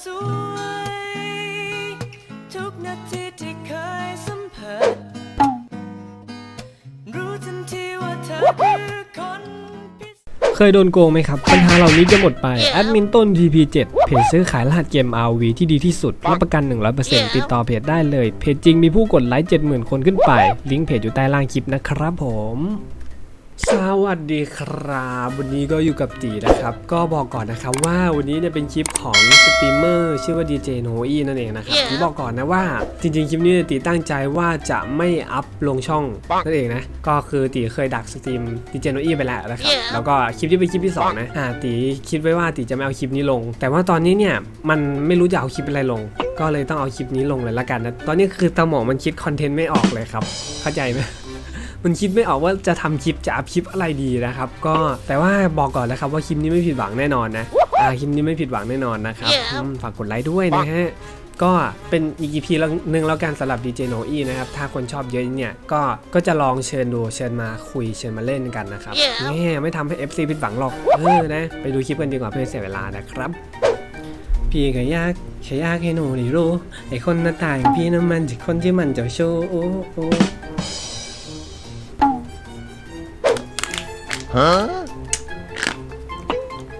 สวย ทุกนาทีที่เคยสัมผัส รู้ทันทีว่าเธอคือคนพิเศษ เคยโดนโกงไหมครับ ปัญหาเหล่านี้จะหมดไป แอดมินต้น TP7 เพจซื้อขายรหัสเกม RV ที่ดีที่สุด รับประกัน 100%ติดต่อเพจได้เลย เพจจริงมีผู้กดไลค์ 70,000 คนขึ้นไป ลิงก์เพจอยู่ใต้ล่างคลิปนะครับผม สวัสดีครับ วันนี้ก็อยู่กับตีนะครับ ก็บอกก่อนนะครับว่าวันนี้เนี่ยเป็นคลิปของสตรีมเมอร์ชื่อว่า DJ n o e นั่นเองนะครับผมบอกก่อนนะว่าจริงๆคลิปนี้เนี่ยตีตั้งใจว่าจะไม่อัพลงช่องนั่นเองนะก็คือตีเคยดักสตรีม DJ n o e ไปแล้วนะครับแล้วก็คลิปที่เป็นคลิปที่สองนะอ่าตีคิดไว้ว่าตีจะไม่เอาคลิปนี้ลง แต่ว่าตอนนี้เนี่ยมันไม่รู้จะเอาคลิปอะไรลง ก็เลยต้องเอาคลิปนี้ลงเลยละกันนะตอนนี้คือตาหมองมันคิดคอนเทนต์ไม่ออกเลยครับเข้าใจไหม มันคิดไม่ออกว่าจะทำคลิปจะอัพคลิปอะไรดีนะครับ ก็แต่ว่าบอกก่อนนะครับว่าคลิปนี้ไม่ผิดหวังแน่นอนนะอ่าคลิปนี้ไม่ผิดหวังแน่นอนนะครับอืมฝากกดไลค์ด้วยนะฮะก็เป็นอีก EP ละหนึ่งแล้วกันสำหรับ DJ n o e นะครับ ถ้าคนชอบเยอะเนี่ยก็ก็จะลองเชิญดูเชิญมาคุยเชิญมาเล่นกันนะครับแง่ไม่ทำให้ FC ผิดหวังหรอกเออนะไปดูคลิปกันดีกว่าเพื่อเสียเวลานะครับ พี่ก็อยากแค่อยากให้หนูได้รู้ไอ้คนหน้าตาอย่างพี่นั้นมันจะคนที่มันเจะโชว์ โอ้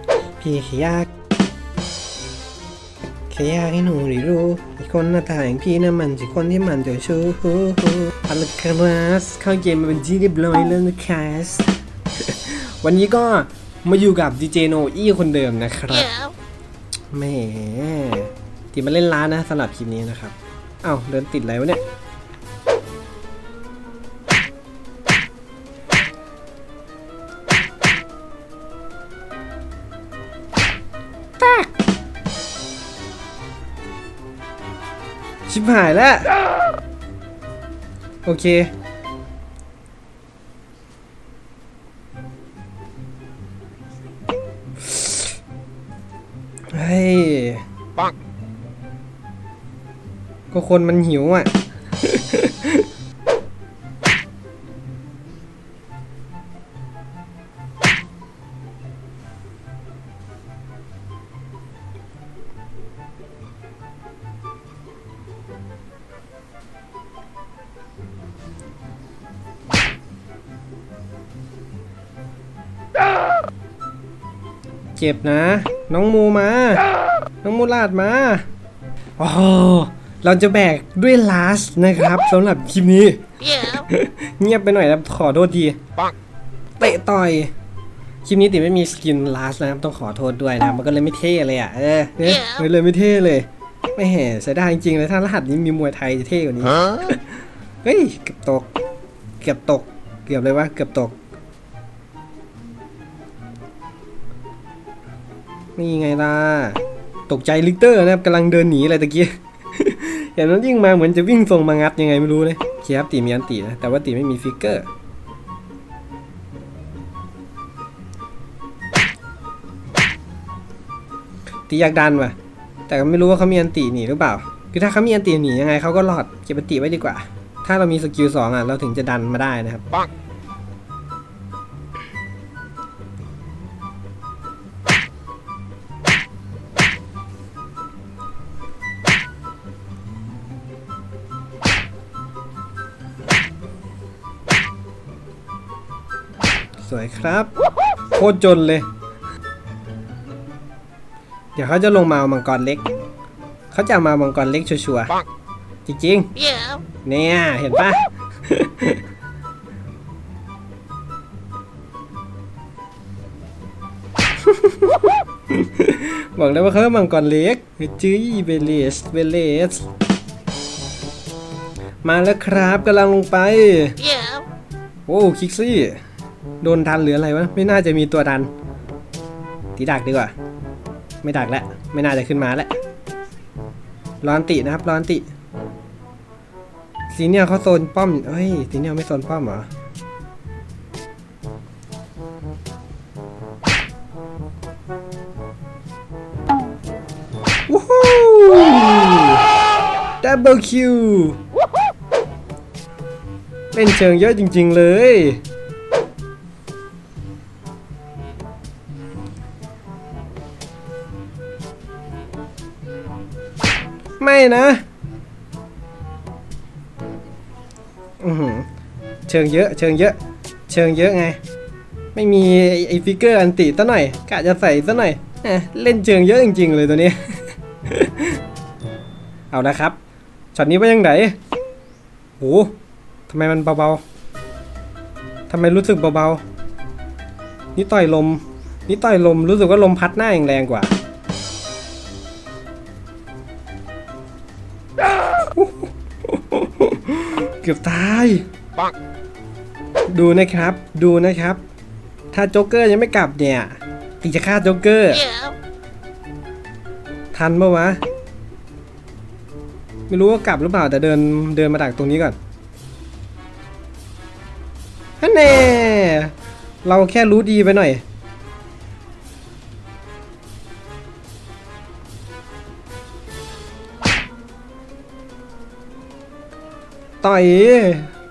โอ้พี่แค่อยากแค่อยากให้หนูได้รู้ไอ้คนหน้าตาอย่างพี่นั้นมันจะคนที่มันเจะโชว์อัลคารัสเข้าเกมมาเป็นที่เรียบร้อยแล้วนะครับ วันนี้ก็มาอยู่กับดีเจโนอี้คนเดิมนะครับแหมตีมาเล่นร้านนะสำหรับคลิปนี้นะครับ เอ้าเดินติดอะไรวะเนี่ย ชิบหายแล้ว โอเค เฮ้ย ปังก็คนมันหิวอะ เจ็บนะ น้องมูมา น้องมูลาดมาโอ้โหเราจะแบกด้วยลาสนะครับสำหรับคลิปนี้ เงียบไปหน่อยนะขอโทษทีปังเตะต่อยคลิปนี้ติไม่มีสกินลาสนะครับต้องขอโทษด้วยนะครับมันก็เลยไม่เท่เลยอะเออเนี่ยมันเลยไม่เท่เลยไม่เห็นเสียดายจริงๆเลยถ้ารหัสนี้มีมวยไทยจะเท่กว่านี้เฮ้ยเกือบตก เกือบตก เกือบเลยว่าเกือบตก นี่ไงล่ะ ตกใจลิกเตอร์นะครับกำลังเดินหนีอะไรตะกี้เห็นมันวิ่งมาเหมือนจะวิ่งทรงมางัดยังไงไม่รู้เลยเคียบตีมีอันตีนะ แต่ว่าตีไม่มีฟิกเกอร์ ตีอยากดันว่ะ แต่ก็ไม่รู้ว่าเขามีอันตีหนีหรือเปล่า คือถ้าเขามีอันตีหนียังไงเขาก็รอด เก็บอันตีไว้ดีกว่า ถ้าเรามีสกิลสองอะเราถึงจะดันมาได้นะครับ วยครับโคตรจนเลย เดี๋ยวเขาจะลงมาเอามังกรเล็ก เขาจะเอามามังกรเล็กชัวร์ๆจริงๆเนี่ยเห็นปะบอกแล้วว่าเขามังกรเล็กจื้อเบเลสเบเลสมาแล้วครับกำลังลงไป โอ้คิกซี่ โดนดันหรืออะไรวะ ไม่น่าจะมีตัวดัน ตีดักดีกว่า ไม่ดักแล้ว ไม่น่าจะขึ้นมาแล้วรอนตินะครับรอนติสีเนี่ยเขาโซนป้อมเฮ้ยสีเนี่ยไม่โซนป้อมเหรอ วู้ฮู้ดับเบิลคิวเล่นเชิงเยอะจริง ๆ เลย นะอือหือเชิงเยอะ เชิงเยอะ เชิงเยอะไง ไม่มีไอ้ฟิกเกอร์อันติซะหน่อยกะจะใส่ซะหน่อยเล่นเชิงเยอะจริง ๆ เลยตัวนี้ เอานะครับช็อตนี้ว่ายังไงโหทำไมมันเบาๆทำไมรู้สึกเบาๆนี่ต่อยลม นี่ต่อยลมรู้สึกว่าลมพัดหน้าแรงกว่า เกือบตาย ดูนะครับ ดูนะครับ ถ้าโจ๊กเกอร์ยังไม่กลับเนี่ยตีจะฆ่าโจ๊กเกอร์ ทันปะวะ ไม่รู้ว่ากลับหรือเปล่าแต่เดินเดินมาดักตรงนี้ก่อนฮันแน่เราแค่รู้ดีไปหน่อย ต่อย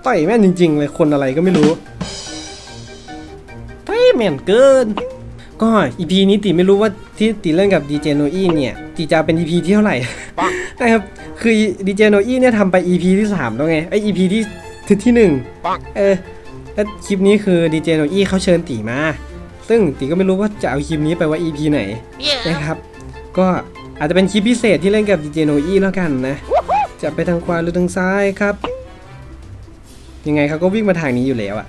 ต่อยแม่นจริง ๆ เลยคนอะไรก็ไม่รู้ต่อยแม่นเกิน ก็อีพีนี้ติไม่รู้ว่าที่ติเล่นกับดีเจโนอีเนี่ยติจะเป็นอีพีที่เท่าไหร่นะครับคือดีเจโนอีเนี่ยทำไป EP ที่3แล้วไงไอ EP ที่ที่ที่หนึ่งเออแล้วคลิปนี้คือดีเจโนอีเขาเชิญตีมา ซึ่งตีก็ไม่รู้ว่าจะเอาคลิปนี้ไปว่า EP ไหนนะครับ ก็อาจจะเป็นคลิปพิเศษที่เล่นกับดีเจโนอีแล้วกันนะ จะไปทางขวาหรือทางซ้ายครับ ยังไงเขาก็วิ่งมาทางนี้อยู่แล้วอะ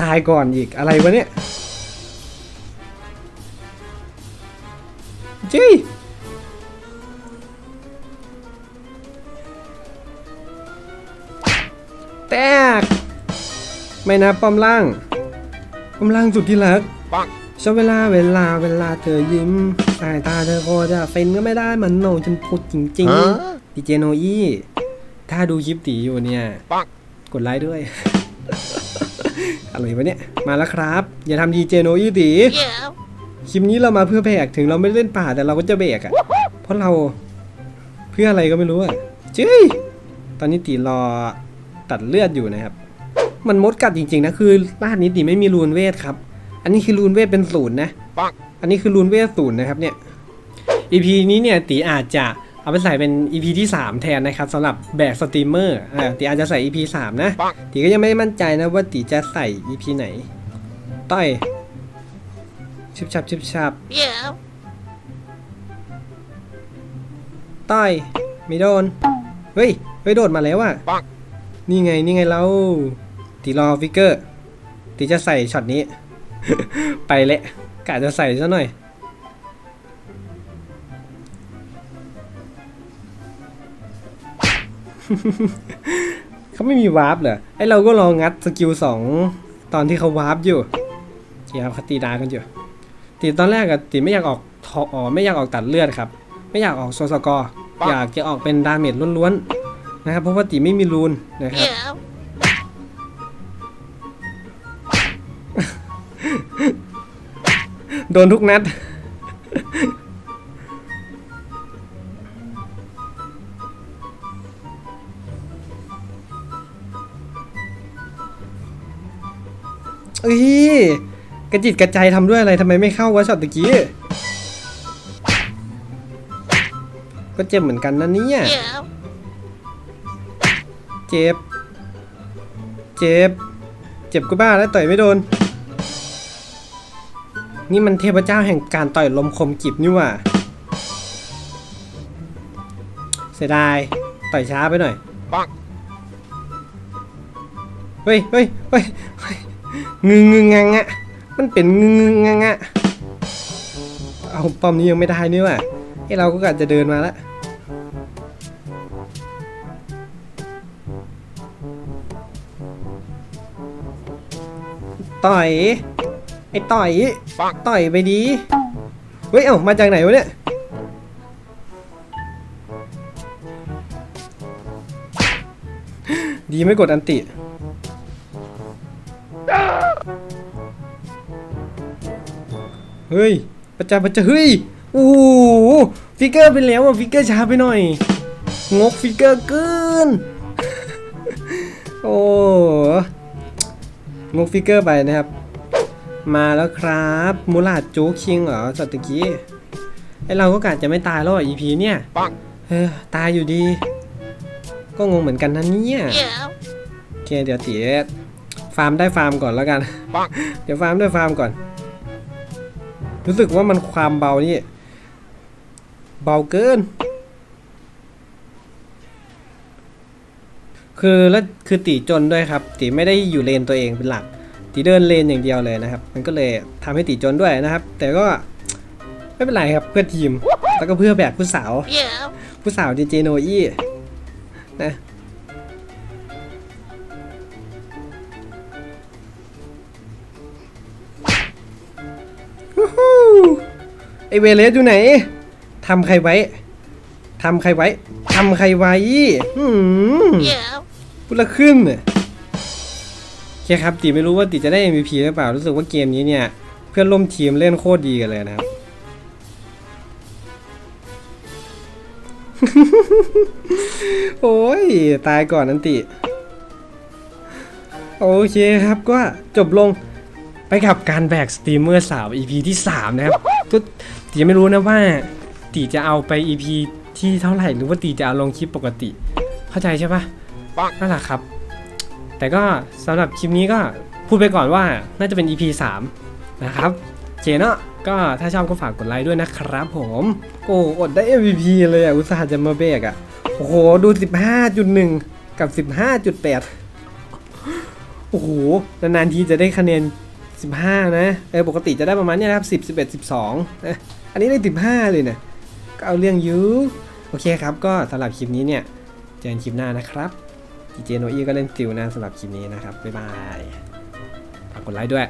ตายก่อนอีกอะไรวะเนี่ยจี้แตก ไม่นะป้อมล่าง ป้อมล่างสุดที่รักชอบเวลาเวลาเวลาเธอยิ้มสายตาเธอโคจะเป็นก็ไม่ได้มันโหนจนพูดจริงๆดีเจโนอี้ ถ้าดูคลิปตีอยู่เนี่ย กดไลค์ด้วย อะไรวะเนี่ย มาแล้วครับ อย่าทำดีเจโนอี้ตีคลิปนี้เรามาเพื่อแบก ถึงเราไม่ได้เล่นป่าแต่เราก็จะแบกอะ่ะ เพราะเราเพื่ออะไรก็ไม่รู้อะ่ะเจ้ยตอนนี้ตีรอตัดเลือดอยู่นะครับ มันมดกัดจริงๆนะ คือล่านนี้ตีไม่มีรูนเวทครับ อันนี้คือรูนเวทเป็นศูนย์นะ อันนี้คือรูนเวทศูนย์นะครับเนี่ย EP นี้เนี่ยตีอาจจะ เอาไปใส่เป็น EP ที่ 3 แทนนะครับสำหรับแบกสตรีมเมอร์อ่าตีอาจจะใส่ EP 3 นะตีก็ยังไม่มั่นใจนะว่าตีจะใส่ EP ไหน ต้อยชิบชับชิบชับต้อยไม่โดน เฮ้ย เฮ้ย โดดมาแล้วอะนี่ไง นี่ไงเราตีรอฟิกเกอร์ตีจะใส่ช็อตนี้ ไปแหละกะจะใส่ซะหน่อย เขาไม่มีวาร์ปเหรอ ไอเราก็ลองงัดสกิลสองตอนที่เขาวาร์ปอยู่เจียบเขาตีดากันอยู่ตีตอนแรกอะตีไม่อยากออกทออ๋อไม่อยากออกตัดเลือดครับ ไม่อยากออกโซสกอร์อยากจะออกเป็นดาเมจล้วนๆนะครับ เพราะว่าตีไม่มีรูนนะครับโดนทุกนัด เอ้ยกระจิตกระใจทำด้วยอะไรทำไมไม่เข้าวะช็อตตะกี้ ก็เจ็บเหมือนกันนะเนี่ย เจ็บ เจ็บ เจ็บก็บ้าแล้วต่อยไม่โดน นี่มันเทพเจ้าแห่งการต่อยลมคมกิบนี่หว่าเสียดาย ต่อยช้าไปหน่อย เฮ้ยเฮ้ยเฮ้ยเฮ้ย งึงงึงงังอะมันเป็นงึงงึงงังอะเอาป้อมนี้ยังไม่ได้นี่ว่าไอเราก็กะจะเดินมาล้วต่อยไอ้ต่อยต่อยไปดีเฮ้ยเอ้ามาจากไหนวะเนี่ยดีไม่กดอันติ เฮ้ยประจาประจาเฮ้ยโอ้โหฟิกเกอร์ไปแล้วอะฟิกเกอร์ช้าไปหน่อย งกฟิกเกอร์เกินโอ้งกฟิกเกอร์ไปนะครับ มาแล้วครับมูลาดจูคิงเหรอสัตว์ตะกี้ไอเราก็กะจะไม่ตายแล้วอะ EP เนี่ยเออตายอยู่ดี ก็งงเหมือนกันนะเนี่ยโอเคเดี๋ยวตีฟาร์มได้ฟาร์มก่อนแล้วกัน เดี๋ยวฟาร์มได้ฟาร์มก่อน รู้สึกว่ามันความเบานี่ เบาเกิน คือแล้วคือตีจนด้วยครับ ตีไม่ได้อยู่เลนตัวเองเป็นหลัก ตีเดินเลนอย่างเดียวเลยนะครับ มันก็เลยทำให้ตีจนด้วยนะครับ แต่ก็ไม่เป็นไรครับเพื่อทีม แล้วก็เพื่อแบกผู้สาว ผู้สาวดีเจโนอี้นะ เวเลสอยู่ไหนทำใครไว้ทำใครไว้ทำใครไว้หืมพูดละขึ้นเนี่ยเคครับตีไม่รู้ว่าตีจะได้ MVP หรือเปล่า รู้สึกว่าเกมนี้เนี่ย เพื่อนร่วมทีมเล่นโคตรดีกันเลยนะครับ โอ้ย ตายก่อนนันติ โอเคครับก็จบลง ไปกับการแบกสตรีมเมอร์สาว EP ที่ 3 นะครับ ก็ตีไม่รู้นะว่าตีจะเอาไป EP ที่เท่าไหร่หรือว่าตีจะเอาลงคลิปปกติ เข้าใจใช่ปะนั่นแหละครับ แต่ก็สำหรับคลิปนี้ก็พูดไปก่อนว่าน่าจะเป็น EP 3 นะครับเคเนาะก็ถ้าชอบก็ฝากกดไลค์ด้วยนะครับผมโอ้อดได้ MVP เลยอะ อุตส่าห์จะมาเบรกอะ โอ้โห ดู 15.1 กับ 15.8 โอ้โห นานๆทีจะได้คะแนน 15 นะเออปกติจะได้ประมาณเนี้ยนะครับ 10 11 12เอะอันนี้ได้ 15 เลยนะก็เอาเรื่องยูโอเคครับ ก็สำหรับคลิปนี้เนี่ย เจอกันคลิปหน้านะครับดีเจโนอีก็เล่นติวนะสำหรับคลิปนี้นะครับ บ๊ายบายฝากกดไลค์ด้วย